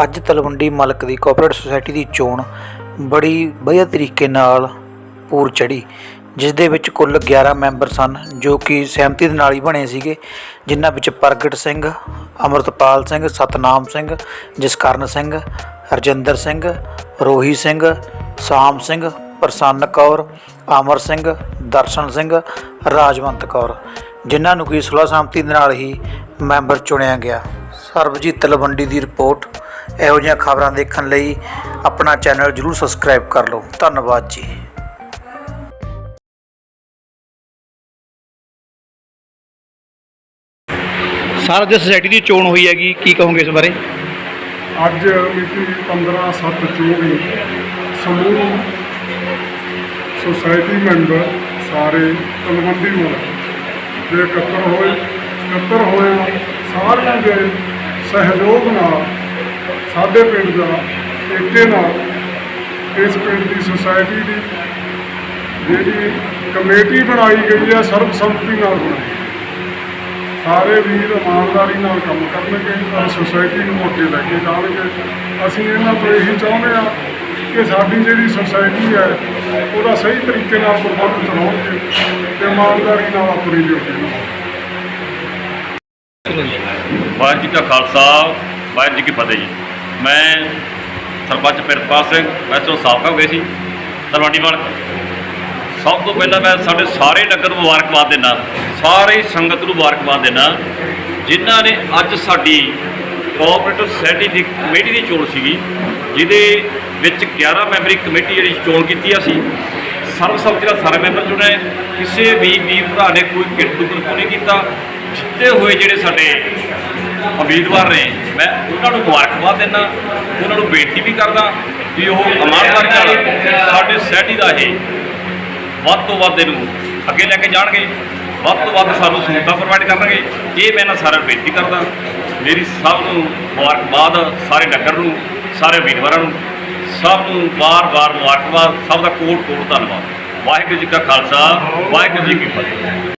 ਅੱਜ ਤਲਵੰਡੀ ਮਲਕ ਦੀ cooperative society ਦੀ ਚੋਣ ਬੜੀ ਵਧੀਆ ਤਰੀਕੇ ਨਾਲ ਪੂਰ ਚੜੀ ਜਿਸ ਦੇ ਵਿੱਚ ਕੁੱਲ 11 ਮੈਂਬਰ ਸਨ, ਜੋ ਕਿ ਸਹਿਮਤੀ ਦੇ ਨਾਲ ਹੀ ਬਣੇ ਸੀਗੇ, ਜਿਨ੍ਹਾਂ ਵਿੱਚ ਪ੍ਰਗਟ ਸਿੰਘ, ਅਮਰਤਪਾਲ ਸਿੰਘ, ਸਤਨਾਮ ਸਿੰਘ, ਜਸਕਰਨ ਸਿੰਘ ਹਰਜਿੰਦਰ ਸਿੰਘ, ਰੋਹੀ ਸਿੰਘ, ਸਾਮ ਸਿੰਘ, ਪ੍ਰਸੰਨ ਕੌਰ, ਅਮਰ ਸਿੰਘ, ਦਰਸ਼ਨ ਸਿੰਘ, ਰਾਜਵੰਤ ਕੌਰ, ਜਿਨ੍ਹਾਂ ਨੂੰ ਕਿ ਸੁਲਹ ਸਹਿਮਤੀ ਦੇ ਨਾਲ ਹੀ ਮੈਂਬਰ ਚੁਣਿਆ ਗਿਆ। ਸਰਬਜੀਤ ਤਲਵੰਡੀ ਦੀ ਰਿਪੋਰਟ ਇਹੋ ਜਿਹੀਆਂ ਖਬਰਾਂ ਦੇਖਣ ਲਈ ਆਪਣਾ ਚੈਨਲ ਜਰੂਰ ਸਬਸਕ੍ਰਾਈਬ ਕਰ ਲਓ। ਧੰਨਵਾਦ ਜੀ। ਸਰ ਅੱਜ ਸੁਸਾਇਟੀ ਦੀ ਚੋਣ ਹੋਈ ਹੈਗੀ ਕੀ ਕਹੋਗੇ ਇਸ ਬਾਰੇ? ਅੱਜ ਮਿਤੀ 15/7/24 ਸਮੂਹ ਸੁਸਾਇਟੀ ਮੈਂਬਰ ਸਾਰੇ ਤਲਵੰਡੀ ਮੋੜ ਦੇ ਇਕੱਤਰ ਹੋਏ ਇਕੱਤਰ ਹੋਏ ਸਾਰਿਆਂ ਦੇ ਸਹਿਯੋਗ ਨਾਲ ਸਾਡੇ ਪਿੰਡ ਦਾ ਏਕੇ ਨਾਲ ਇਸ ਪਿੰਡ ਦੀ ਸੁਸਾਇਟੀ ਦੀ ਜਿਹੜੀ ਕਮੇਟੀ ਬਣਾਈ ਗਈ ਹੈ, ਸਰਬਸੰਮਤੀ ਨਾਲ ਬਣਾਈ। ਸਾਰੇ ਵੀਰ ਇਮਾਨਦਾਰੀ ਨਾਲ ਕੰਮ ਕਰਨਗੇ, ਤਾਂ ਸੁਸਾਇਟੀ ਨੂੰ ਅੱਗੇ ਲੈ ਕੇ ਜਾਣਗੇ। ਅਸੀਂ ਇਹਨਾਂ ਤੋਂ ਇਹੀ ਚਾਹੁੰਦੇ ਆ ਕਿ ਸਾਡੀ ਜਿਹੜੀ ਸੁਸਾਇਟੀ ਹੈ, ਉਹਦਾ ਸਹੀ ਤਰੀਕੇ ਨਾਲ ਪ੍ਰਬੰਧ ਚਲਾਉਣਗੇ ਤੇ ਇਮਾਨਦਾਰੀ ਨਾਲ ਆਪਣੀ ਡਿਊਟੀ ਨਿਭਾਉਣਗੇ ਵਾਹਿਗੁਰੂ ਜੀ ਕਾ ਖਾਲਸਾ ਵਾਹਿਗੁਰੂ ਜੀ ਕੀ ਫਤਿਹ ਜੀ। ਮੈਂ ਸਰਪੰਚ ਪਿਰਪਾਲ ਸਿੰਘ ਵੈਸੋਂ ਸਾਬਕਾ ਹੋ ਗਏ ਸੀ, ਤਲਵੰਡੀ ਵਾਲ। ਸਭ ਤੋਂ ਪਹਿਲਾਂ ਮੈਂ ਸਾਡੇ ਸਾਰੇ ਨਗਰ ਨੂੰ ਮੁਬਾਰਕਬਾਦ ਦਿੰਦਾ ਸਾਰੇ ਸੰਗਤ ਨੂੰ ਮੁਬਾਰਕਬਾਦ ਦਿੰਦਾ ਜਿਨ੍ਹਾਂ ਨੇ ਅੱਜ ਸਾਡੀ ਕੋਆਪਰੇਟਿਵ ਸੋਸਾਇਟੀ ਦੀ ਕਮੇਟੀ ਦੀ ਚੋਣ ਸੀਗੀ, ਜਿਹਦੇ ਵਿੱਚ 11 ਮੈਂਬਰੀ ਕਮੇਟੀ ਜਿਹੜੀ ਚੋਣ ਕੀਤੀ ਅਸੀਂ ਸਰਬਸੰਮਤੀ ਨਾਲ ਸਾਰੇ ਮੈਂਬਰ ਚੁਣੇ ਕਿਸੇ ਵੀ ਵੀਰ ਭਰਾ ਨੇ ਕੋਈ ਕਿਰਤੂ ਕਿਰਤੂ ਨਹੀਂ ਕੀਤਾ। ਜਿੱਤੇ ਹੋਏ ਜਿਹੜੇ ਸਾਡੇ ਉਮੀਦਵਾਰ ਨੇ ਮੈਂ ਉਹਨਾਂ ਨੂੰ ਮੁਬਾਰਕਬਾਦ ਦਿੰਦਾ ਉਹਨਾਂ ਨੂੰ ਬੇਨਤੀ ਵੀ ਕਰਦਾ ਵੀ ਉਹ ਇਮਾਨਦਾਰੀ ਨਾਲ ਸਾਡੇ ਸੋਸਾਇਟੀ ਦਾ ਇਹ ਵੱਧ ਤੋਂ ਵੱਧ ਇਹਨੂੰ ਅੱਗੇ ਲੈ ਕੇ ਜਾਣਗੇ ਵੱਧ ਤੋਂ ਵੱਧ ਸਾਨੂੰ ਸਹੂਲਤਾਂ ਪ੍ਰੋਵਾਈਡ ਕਰਨਗੇ। ਇਹ ਮੈਂ ਇਹਨਾਂ ਸਾਰਿਆਂ ਨੂੰ ਬੇਨਤੀ ਕਰਦਾ ਮੇਰੀ ਸਭ ਨੂੰ ਮੁਬਾਰਕਬਾਦ ਸਾਰੇ ਨਗਰ ਨੂੰ ਸਾਰੇ ਉਮੀਦਵਾਰਾਂ ਨੂੰ ਸਭ ਨੂੰ ਵਾਰ-ਵਾਰ ਮੁਬਾਰਕਬਾਦ ਸਭ ਦਾ ਕੋਟ ਕੋਟ ਧੰਨਵਾਦ। ਵਾਹਿਗੁਰੂ ਜੀ ਕਾ ਖਾਲਸਾ ਵਾਹਿਗੁਰੂ ਜੀ ਕੀ ਫਤਿਹ।